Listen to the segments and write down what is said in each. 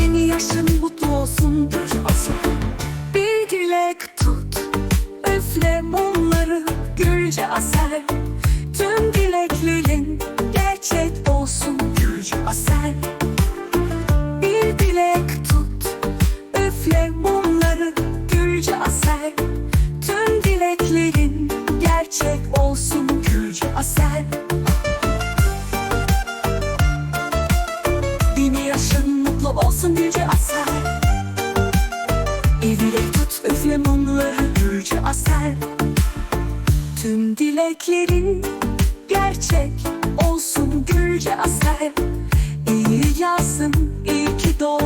Yeni yaşın mutlu olsun Asel Bir dilek tut Üfle mumları Gülce Asel gerçek olsun Gülce Asel. Bin yaşın mutlu olsun Asel. Bir dilek tut üfle mumları Gülce Asel. Tüm dileklerin gerçek olsun Gülce Asel. İyi yazsın, iyi ki doğdun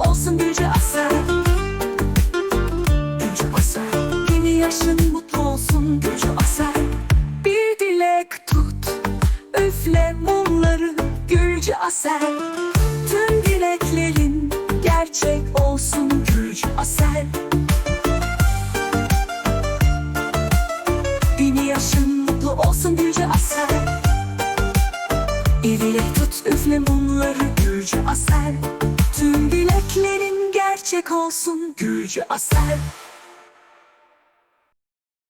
olsun Gülce Asel Gülce Asel Yeni yaşın mutlu olsun Gülce Asel Bir dilek tut Üfle mumları Gülce Asel Tüm dileklerin gerçek olsun Gülce Asel Yeni yaşın mutlu olsun Gülce Asel Bir dilek tut üfle mumları Tüm dileklerin gerçek olsun. Gülce Asel